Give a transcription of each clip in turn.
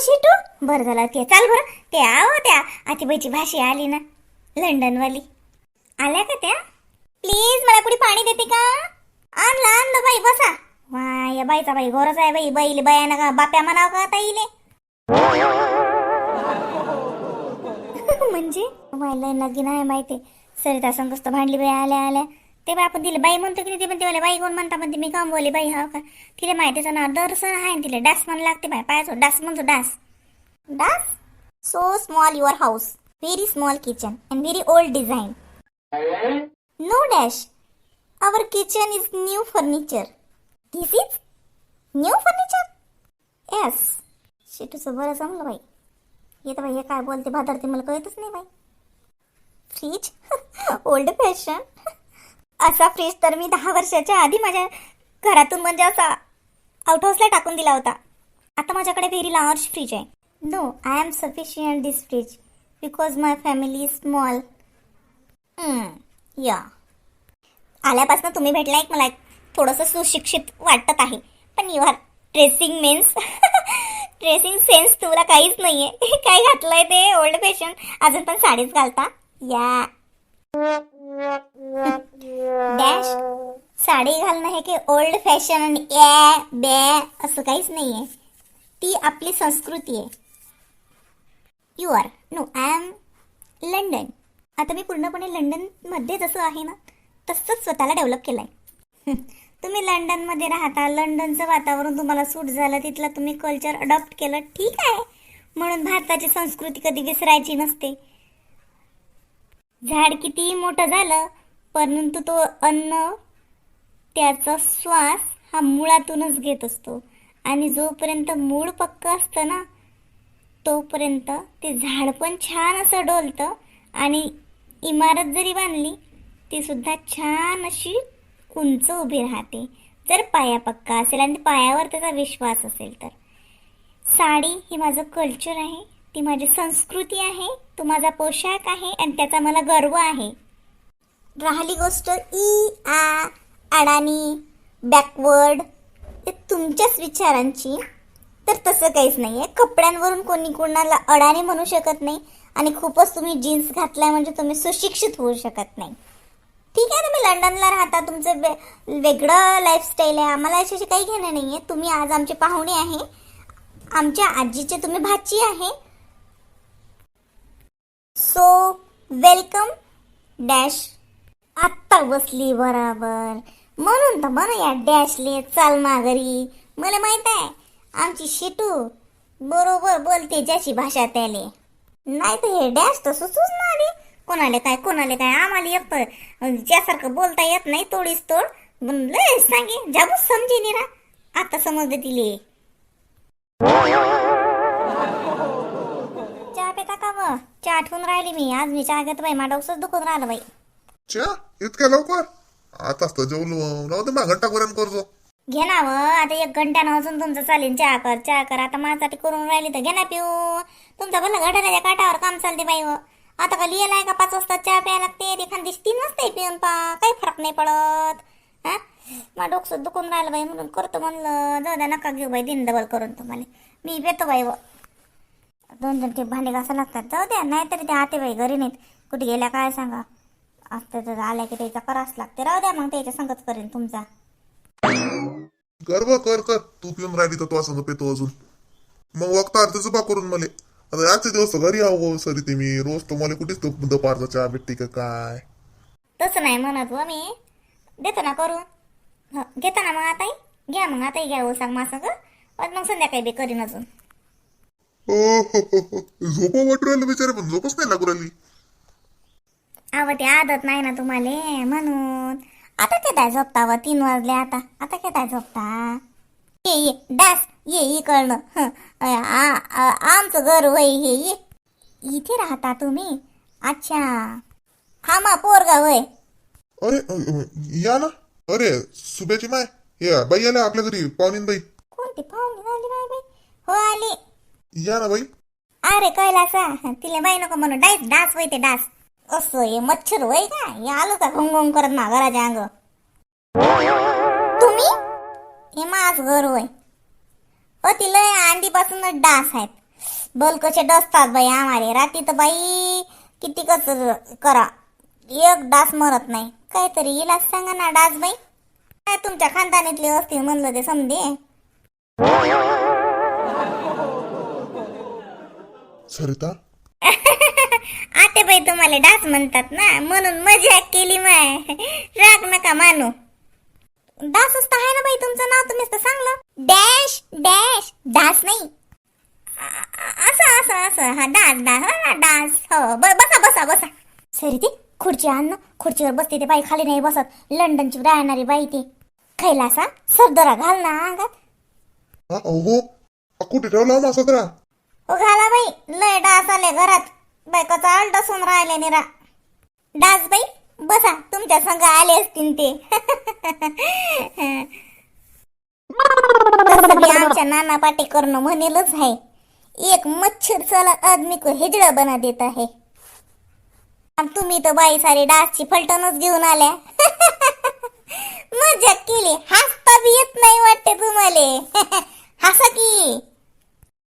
शिटू बरं झालं ते चाल बरं. ते आव त्या आतीबाईची भाषी आली ना लंडनवाली. आल्या का त्या? प्लीज मला कुणी पाणी देते का? आणलं आणलं बाई बसा. वा या बाईचा बाई गोरच आहे बाई. बाईले बाया का बाप्या म्हणाव का आता म्हणजे? मला नगीन नाही माहिती सरिता संकस्त भांडली बाई आल्या आल्या. ते बाई आपण तिला बाई म्हणतो की नाही ते म्हणते मला बाई कोण म्हणता म्हणते मी काम बोले बाई हा का? तिला माहितीचं ना दर्शन आहे ना तिला. डास म्हण लागते बाई पायाचो डास म्हणतो डास. डास? So small your house very small kitchen and very old design no dash our kitchen is new furniture this is new furniture yes शिटूचं बरं जमलं बाई. येतं बाई हे काय बोलते भादरते मला कळतच नाही बाई. फ्रीज ओल्ड फॅशन असा फ्रीज तर मी दहा वर्षाच्या आधी माझ्या घरातून म्हणजे असा आउट हाऊसला टाकून दिला होता. आता माझ्याकडे व्हेरी लार्ज फ्रीज आहे. No I am sufficient this fridge because my family is small या आल्यापासून तुम्ही भेटला एक मला एक थोडंसं सुशिक्षित वाटत आहे. पण you are dressing men's dressing sense तुला काहीच नाही आहे काय घातलंय ते? ओल्ड फॅशन अजून पण साडीच घालता? या डॅश साडी घालणं हे की ओल्ड फॅशन आणि ए बे असं काहीच नाहीये. ती आपली संस्कृती आहे. You are no I am London आता मी पूर्णपणे लंडनमध्ये जसं आहे ना तसंच स्वतःला डेव्हलप केलं आहे तुम्ही लंडनमध्ये राहता लंडनचं वातावरण तुम्हाला सूट झालं तिथलं तुम्ही कल्चर अडॉप्ट केलं ठीक आहे. म्हणून भारताची संस्कृती कधी विसरायची नसते. झाड किती मोठं झालं परंतु तो अन्न त्याचा श्वास हा मुळातूनच घेत असतो. आणि जोपर्यंत मूळ पक्क असतं ना तोपर्यंत ते झाड पण छान असं डोलतं आणि इमारत जरी बांधली ती सुद्धा छान अशी उंच उभी राहते. जर पाया पक्का असेल आणि पायावर त्याचा विश्वास असेल तर. साडी हे माझं कल्चर आहे. ती माझी संस्कृती आहे तो माझा पोशाख आहे आणि त्याचा मला गर्व आहे. राहिली गोष्ट ई आ अडाणी बॅकवर्ड ते तुमच्याच विचारांची. तर तसं काहीच नाही आहे कपड्यांवरून कोणी कोणाला अडाणी म्हणू शकत नाही आणि खूपच तुम्ही जीन्स घातलाय म्हणजे तुम्ही सुशिक्षित होऊ शकत नाही. ठीक आहे तुम्ही लंडनला राहता तुमचं वे वेगळं लाईफस्टाईल आहे. आम्हाला याच्याशी काही घेणं नाही आहे तुम्ही आज आमचे पाहुणे आहे. आमच्या आजीचे तुम्ही भाची आहे. सो वेलकम डॅश आत्ता बसली बराबर. म्हणून तर म्हणा या डॅशले चाल माघारी मला माहीत आहे आमची शिटू बरोबर बोलते ज्याची भाषा त्याले. नाही तर हे डॅश तर सुचूच ना आधी कोणाले काय कोणाले काय आम्हाला येत ज्यासारखं बोलता येत नाही तोडीस तोड. लय सांगे जाबूच समजे नी आता समजते तिले. चहा आठवून राहिली मी. आज मी चहा घेत बाई. माझा डोकंच दुखून राहिलं बाई. च्या इतक्या लवकर? आताच तर जेवलो राहू दे मागं करतो. घे ना व. आता एक घंट्यानं अजून तुमचं चालेल. चहा कर चहा कर. आता माझ्यासाठी करून राहिली तर घे ना पिऊ. तुमचा भलं घड्याच्या काठावर काम चालते बाई व. आता का लिहिलाय का पाच वाजता चहा प्यायला लागते? एखाद दिवशी तीन वाजता पिऊन पा काही फरक नाही पडत. हा? मग डोकं दुखून राहिलं बाई. म्हणून करतो म्हणलं. जाऊ द्या नका घेऊ बाई. दिन डबल करून तुम्हाला. मी पेतो बाई व. दोन दोन ते भांडे घासा लागतात. जाऊ द्या नाहीतरी ते आते बाई घरी नाहीत. कुठे गेल्या काय सांगा? असते तर आल्या की त्याचा करावंच लागते. राहू द्या मग त्याच्या संगत करेन तुमचा. कर ब कर कर. तू पिऊन राहिली तर तू असं पेतो अजून. मग वक्ता अर्धच बा करून मला. आता आजचे दिवस तर घरी आहो सरी ते मी. रोज तर मला कुठेच तो दुपारचा चहा भेटते का काय? तसं नाही म्हणत व मी. देतो ना करून. हं, घेता ना मग आताही. घ्या मग आताही घ्या हो सांग मा संग पण मग संध्याकाळी बी करीन अजून. ओ हो हो हो झोपा वाटू राहिलं बिचारे पण झोपच नाही लागू राहिली. अव ते आदत नाही ना तुम्हाला म्हणून. आता काय झोपता व तीन वाजले आता. आता काय झोपता? ये ये डास ये हं, आ- आमचं घर वय हे ये. इथे राहता तुम्ही? अच्छा. हा मा पोरगा वय. अरे या ना. अरे सुब्याची माय. या बाई आल्या आपल्या घरी पाहुणीन बाई. कोणती पाहुणी आली बाई बाई? हो आली. या ना बाई. अरे कैलासा तिला बाई नको म्हणू. डास डास होय ते डास. असं हे मच्छर होय का? हे आलो का घोंग घोंग करत ना घराच्या अंग? तुम्ही? हे माझ घर वय अ तिला अंडीपासूनच डास आहेत. बल कसे डसतात बाई आम्हाला. रात्री तर बाई किती कच करा. एक डास मरत नाही. काहीतरी इलाज सांगा ना डास बाई. काय तुमच्या खानदानीतले असतील म्हणलं ते समजे? सरिता? आते बाई तुम्हाला डास म्हणतात ना म्हणून मजा केली माय. राग नका मानू. डास असतं आहे ना बाई तुमचं नाव तुम्हीच तर सांगलं. डॅश डॅश डास नाही. असं असं असं. हा डास डास. हा डास. हो ब- बसा बसा बसा. सरी ती खुर्ची आण ना. खुर्चीवर बसते ते बाई खाली नाही बसत. लंडनची राहणारी बाई ती. खैलासा सरदरा घाल ना अंगात. हा हो कुठे ठेवला सदरा? उघाला घाला बाई लय डास आले घरात. बायकाचा अल्टसून राहिले निरा. डास बाई बसा तुमच्या संग आले असतील ते. आमच्या नाना पाटे करणं म्हणेलच आहे. एक मच्छर चला आदमी को हिजड़ा बना देत आहे. तुम्ही तर बाई सारी डासची फलटणच घेऊन आल्या. मजा केली. हसता बी येत नाही वाटते तुम्हाला. हसा की.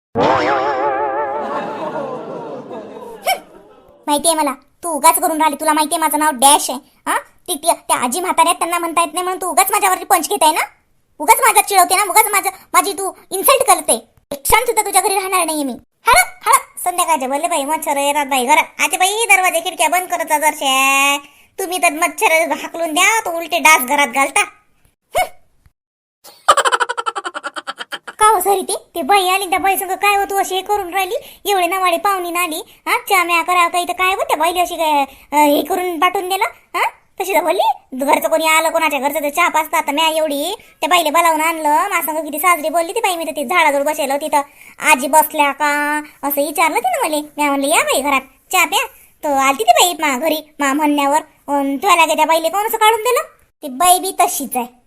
माहितीये मला? तू उगाच करून राहिली. तुला माहितीये माझं नाव डॅश आहे. हा? ती ती- त्या आजी म्हाताऱ्यात त्यांना म्हणता येत नाही म्हणून तू उगाच माझ्यावरती पंच घेत आहे ना? उगाच माझ्या चिडवते ना? उगाच माझं माझी तू इन्सल्ट करते. एक क्षण सुद्धा तुझ्या घरी राहणार नाही मी. हळ हळ. संध्याकाळचे बोलले बाई मच्छर येतात बाई. घरात आते बाई दरवाजे खिडक्या बंद करत जरशे. तुम्ही तर मच्छर हाकलून द्या. तो उलटे डास घरात घालता. का हो सरी ती. ते बाई आली त्या बाई संग काय होतो अशी हे करून राहिली. एवढे नवाडे पाहुणी आली हा चहा म्या करा काही तर काय होत्या बाईला अशी काय हे करून पाठवून दिला. हा तशी तर बोलली घरचं कोणी आलं कोणाच्या घरचं तर चहा पाचता. आता म्या एवढी त्या बाईले बोलावून आणलं. मा संग किती साजरी बोलली ती बाई. मी तर ती झाडाजवळ बसेल तिथं आजी बसल्या का? असं विचारलं तिनं मला. म्या म्हणलं या बाई घरात चहा प्या. तर आलती ती बाई मा घरी मा म्हणण्यावर. अन् तुला त्या बाईले कोण असं काढून दिलं? ती बाई बी तशीच आहे.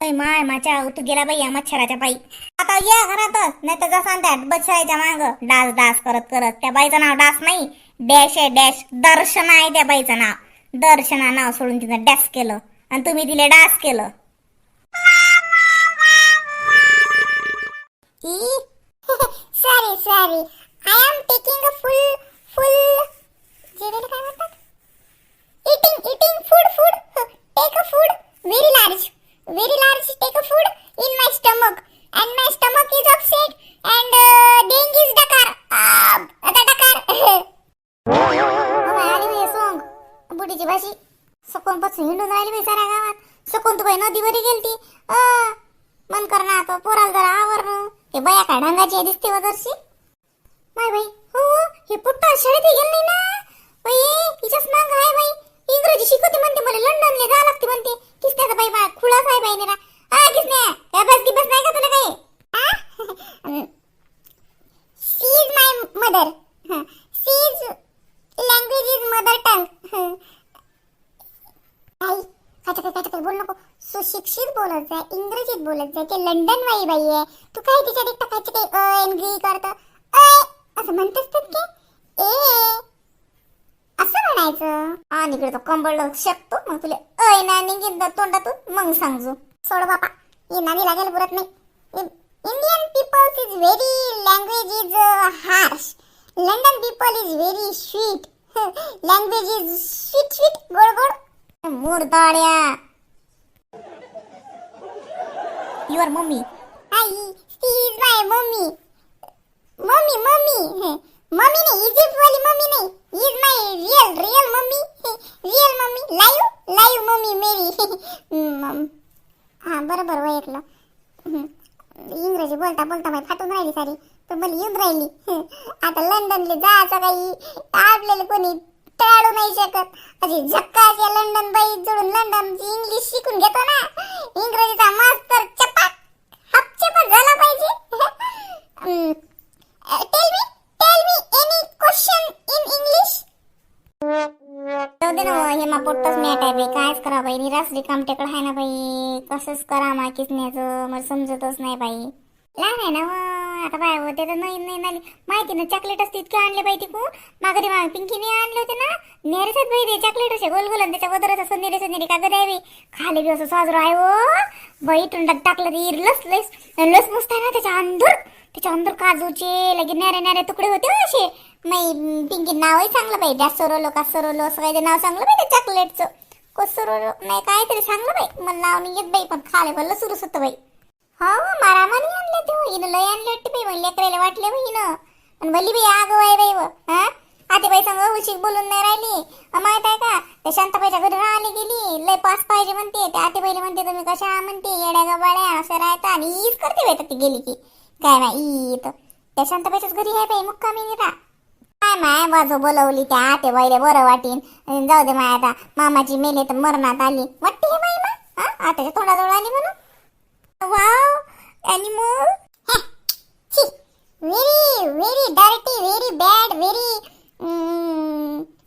माय माझ्या तू गेला बाई या मच्छराच्या बाई आता या घरातच नाही तर जसा त्या बच्छराच्या माग. डास डास करत करत. त्या बाईचं नाव डास नाही. डॅश आहे डॅश. दर्शना आहे त्या बाईचं नाव. दर्शना नाव सोडून तिनं डॅस केलं. आणि तुम्ही तिला डास केलं. Sorry sorry I am taking a full full जेवायला काय म्हणतात? Eating eating food food take a food very large very large take of food in my stomach. And my stomach is upset. And uh, dengue is dakar uh, आता dakar आली बाई सोंग. बुडीची भाषी. सकून पासून हिंडून राहिली बाई साऱ्या गावात. सकून तू नदीवर गेलती. मन करणार ना आता पोराला जरा आवरण. हे बया काय डांगाची दिसते वदरशी माय बाई हो, हो हे पुट्टा शाळेत गेली ना? बाई तिच्याच मांग आहे बाई. इंग्रजी शिकवते म्हणते मला लंडनला जा लागते म्हणते. किसण्याचा बाई बा खुळाच आहे बाई नेरा. आ किसण्या त्या बस की बस नाही का तुला काही? She is my mother she is language is mother tongue आई काय काय काय बोल नको. सुशिक्षित बोलत जाय इंग्रजीत बोलत जाय ते लंडन वाई बाई आहे. तू काय तिच्यात एक टाकायचं ते अ एनग्री करत? अ असं म्हणतेस तर की ए असं म्हणायचं. आणि इकडे तो कंबळ शकतो. मग तुला अय ना निघित तोंडातून मग सांगजो. सोड बापा. ये लागेल पुरत नाही. Indian peoples is very language is harsh London people is very sweet language is sweet sweet गोड गोड. मुरदाड्या your mummy I she is my mummy mummy mummy mummy नाही इजिप्त वाली मम्मी नाही is my real real mummy real mummy live live mummy मेरी हां बरोबर ओळखलं. इंग्रजी बोलता बोलता माय फाटून राहिली सारी. तर मला येऊन राहिली. आता लंडनले जायचं काही आपल्याला कोणी टाळू नाही शकत. अशी झक्कास या लंडन बाई जोडून लंडनची इंग्लिश शिकून घेतो ना. इंग्रजीचा मास्तर चपाक. हाप चपाक झाला पाहिजे. Tell me tell me any question in English in जाऊ दे ना हे मा पोट्टच मॅट आहे बाई. कायच करा बाई निराश रिकाम टेकड आहे ना बाई. कसंच करा मा किसण्याचं मला समजतच नाही बाई. लहान आहे ना व, आता बाय होते तर नाही नाही नाही माहिती ना चॉकलेट असते इतके आणले बाई तिकून. मागरी मा पिंकीने आणले होते ना. नेरेसात बाई ते चॉकलेट असे गोल गोल आणि त्याच्या वदर असं नेरे नेरे कागद आहे बाई. खाली बी असं साजरं आहे ओ. बाई तोंडात टाकलं ते इरलंच लस लस मस्त आहे ना त्याच्या अंदर. त्याच्या अंदर काजूचे लगे नारे नारे तुकडे होते हो असे. नाही पिंकी नावही चांगलं बाई जास्त सरोलो का सरोलो असं काही नाव चांगलं पाहिजे चॉकलेटचं चॉकलेटचं कोसरोलो नाही काहीतरी चांगलं बाई. मला नाव नाही येत बाई पण खाले भरलं सुरूच होतं बाई. हो मारामारी आणले ते हो हिनं लय आणले वाटते बाई म्हणले करायला वाटले बाई हिनं. आणि भली बाई आग आहे बाई व हा? आते बाई सांग उशीक बोलून नाही राहिली. माहीत आहे का? त्या शांताबाईच्या घरी राहिली गेली. लय पास पाहिजे म्हणते. त्या आते बाईला म्हणते तुम्ही कशा? म्हणते येड्या गबाड्या असं राहता. आणि ईच करते बाई ती गेली की. काय नाही ईत त्या शांताबाईच्याच घरी आहे बाई मुक्कामी निरा काय माय बाजू बोलवली त्या आते वैरे बरं वाटीन. जाऊ दे माय आता मामाची मेले तर मरणात आली. वाटते हे माय? मा आताच्या तोंडाजवळ आली म्हणून wow animal very very dirty very bad very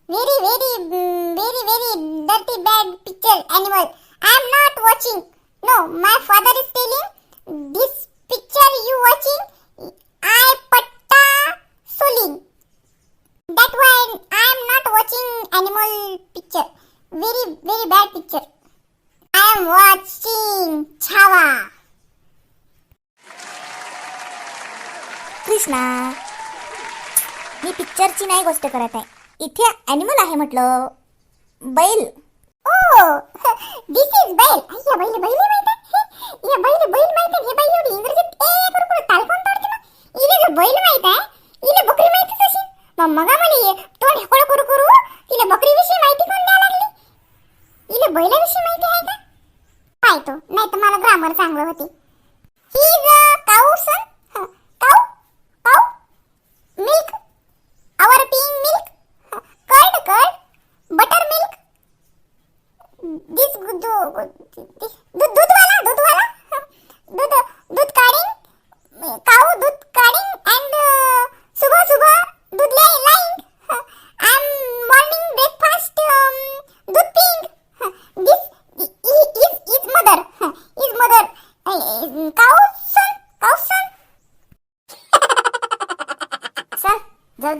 very very very very dirty bad picture animal I am not watching no my father is telling this picture you watching I पट्टा सोलिंग That why I am not watching animal picture. Very, very bad picture. I am watching Chava. Krishna मी पिक्चरची नाही गोष्ट करत आहे. इथे animal आहे म्हटलं. बैल. ओ दिस इज बैल. अय्या बैल बैल माहीत आहे. या बैल बैल माहीत आहे. हे बैल एवढी इंग्रजीत ए बरोबर तालकोन तोडते ना इले जो बैल माहीत आहे इले बकरी माहितीच असेल मग मगा म्हणे तो ढकळ करू करू. तिला बकरीविषयी माहिती कोण द्यायला लागली? इले बैलाविषयी माहिती आहे का? पाहतो नाही तर मला ग्रामर चांगलं होती.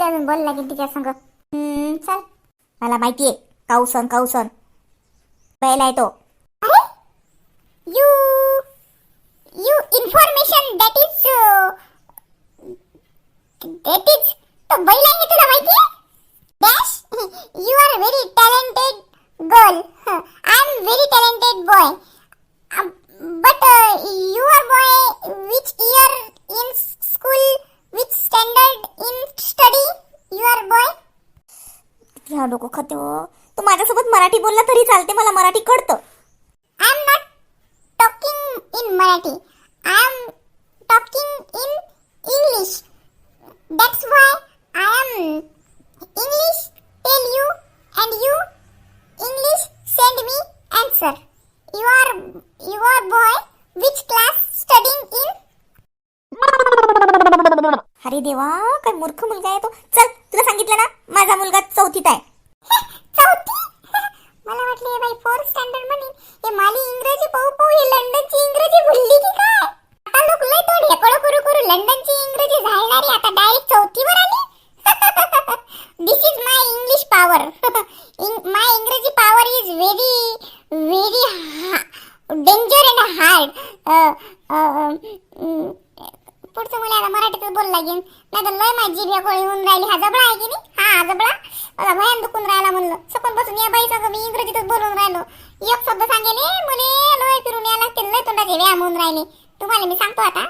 जाऊ दे अजून बोल लागेल तिच्या संग. हम्म, चल. मला माहितीये काऊसन काऊसन. बैल आहे तो. अरे you you information that is that is तो बैल आहे तुला माहितीये dash you are very talented girl I am very talented boy but your boy which year in school which standard in study your boy डोकं खाते हो. तू माझ्यासोबत मराठी बोलला तरी चालते मला मराठी कळतं. I am not talking in Marathi I am talking in English that's why I am English tell you and you English send me answer you are your boy which class studying in अरे देवा काय मूर्ख मुलगा आहे तो. चल तुला सांगितलं ना माझा मुलगा चौथीत आहे. चौथी? मला वाटलं हे बाई फोर्थ स्टँडर्ड म्हणून हे माली इंग्रजी पाहू पाहू हे लंडनची इंग्रजी भुलली की काय? आता लोक लय तोड हेकळ करू करू लंडनची इंग्रजी झाडणारी आता डायरेक्ट चौथीवर आली. This is my English power my इंग्रजी power is very very danger and hard पुढचं मला आता मराठीतच बोल लागेल नाही तर लय माझी जिभ्या कोळी होऊन राहिली. हा जबडा आहे की नाही? हा जबडा मला भयान दुखून राहिला म्हणलं. सकाळ बसून या बाई संग मी इंग्रजीतच बोलून राहिलो. एक शब्द सांगेले मुले लय फिरून या लागते लय तोंडाचे व्यायाम होऊन राहिले. तुम्हाला मी सांगतो आता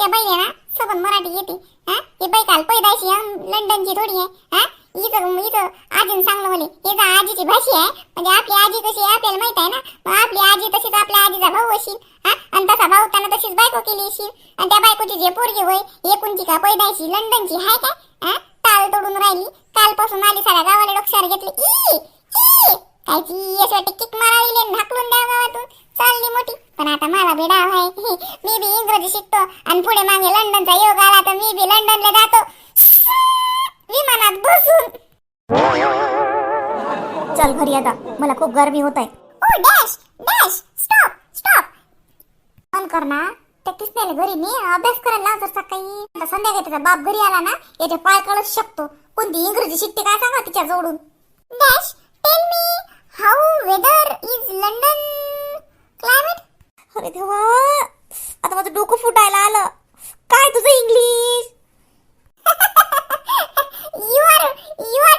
या बाई ना सबन मराठी येते. हा ही बाई काल पैदाशी लंडनची थोडी आहे. हा इथं इथं आजीनं सांगलं म्हणे हे आजीची भाषी आहे. म्हणजे आपली आजी कशी आहे आपल्याला माहीत आहे ना? मग आपली आजी तशीच आपल्या आजीचा भाऊ असेल हा? आणि तसा भाऊ त्यानं तशीच बायको केली असेल आणि त्या बायकोची जे पोरगी होय एकूणची का पैदायची लंडनची हाय काय? हा? ताल तोडून राहिली. कालपासून आली साऱ्या गावाला डोक्षार घेतली. ई! ई! कायची अशी किक मारावी हाकलून द्या गावातून. चालली मोठी. पण आता मला बी डाव आहे. मी बी इंग्रजी शिकतो. आणि पुढे मागे लंडनचा योग आला तर मी बी लंडनला जातो. विमानात बसून. चल घरी आता. मला खूप गर्मी होत आहे. ओ डॅश डॅश स्टॉप स्टॉप. बंद कर ना. त्या कृष्णाला घरी मी अभ्यास करायला लाव जर सकाळी. आता संध्याकाळी त्याचा बाप घरी आला ना याच्या पाय कळत शकतो. कोणती इंग्रजी शिकते काय सांगा तिच्या जोडून. Dash tell me how weather is London climate अरे देवा. आता माझं डोकं फुटायला आलं. काय तुझं इंग्लिश Юр, Юр!